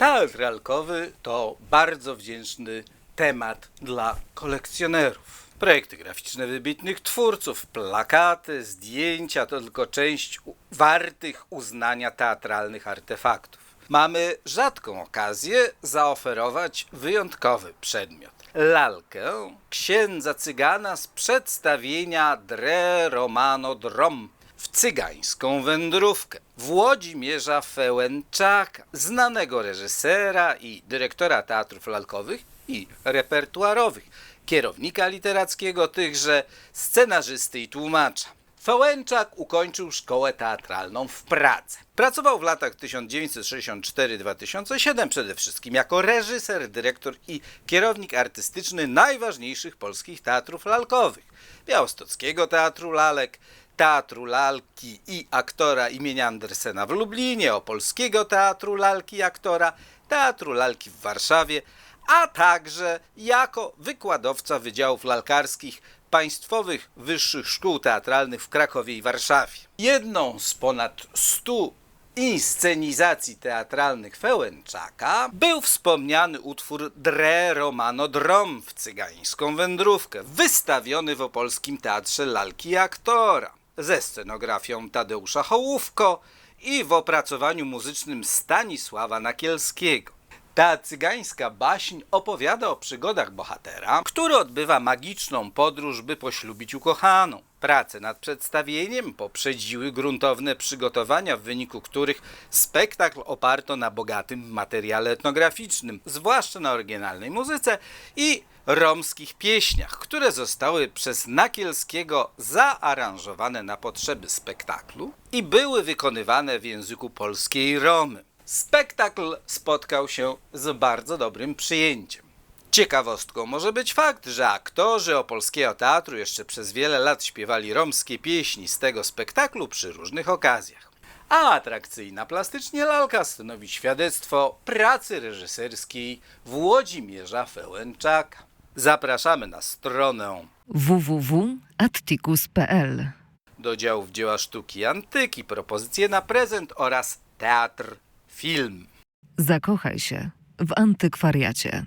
Teatr lalkowy to bardzo wdzięczny temat dla kolekcjonerów. Projekty graficzne wybitnych twórców, plakaty, zdjęcia to tylko część wartych uznania teatralnych artefaktów. Mamy rzadką okazję zaoferować wyjątkowy przedmiot. Lalkę księdza cygana z przedstawienia Dre Romano Drom w cygańską wędrówkę. Włodzimierza Fełenczaka, znanego reżysera i dyrektora teatrów lalkowych i repertuarowych, kierownika literackiego tychże, scenarzysty i tłumacza. Fełenczak ukończył szkołę teatralną w Pradze. Pracował w latach 1964-2007 przede wszystkim jako reżyser, dyrektor i kierownik artystyczny najważniejszych polskich teatrów lalkowych. Białostockiego Teatru Lalek, Teatru Lalki i aktora imienia Andersena w Lublinie, Opolskiego Teatru Lalki i aktora, Teatru Lalki w Warszawie, a także jako wykładowca Wydziałów Lalkarskich Państwowych Wyższych Szkół Teatralnych w Krakowie i Warszawie. Jedną z ponad 100 inscenizacji teatralnych Fełenczaka był wspomniany utwór Dre Romano Drom w cygańską wędrówkę, wystawiony w Opolskim Teatrze Lalki i Aktora, ze scenografią Tadeusza Hołówko i w opracowaniu muzycznym Stanisława Nakielskiego. Ta cygańska baśń opowiada o przygodach bohatera, który odbywa magiczną podróż, by poślubić ukochaną. Prace nad przedstawieniem poprzedziły gruntowne przygotowania, w wyniku których spektakl oparto na bogatym materiale etnograficznym, zwłaszcza na oryginalnej muzyce i romskich pieśniach, które zostały przez Nakielskiego zaaranżowane na potrzeby spektaklu i były wykonywane w języku polskiej Romy. Spektakl spotkał się z bardzo dobrym przyjęciem. Ciekawostką może być fakt, że aktorzy Opolskiego Teatru jeszcze przez wiele lat śpiewali romskie pieśni z tego spektaklu przy różnych okazjach. A atrakcyjna plastycznie lalka stanowi świadectwo pracy reżyserskiej Włodzimierza Fełenczaka. Zapraszamy na stronę www.atticus.pl do działów dzieła sztuki antyki, propozycje na prezent oraz teatr, film. Zakochaj się w antykwariacie.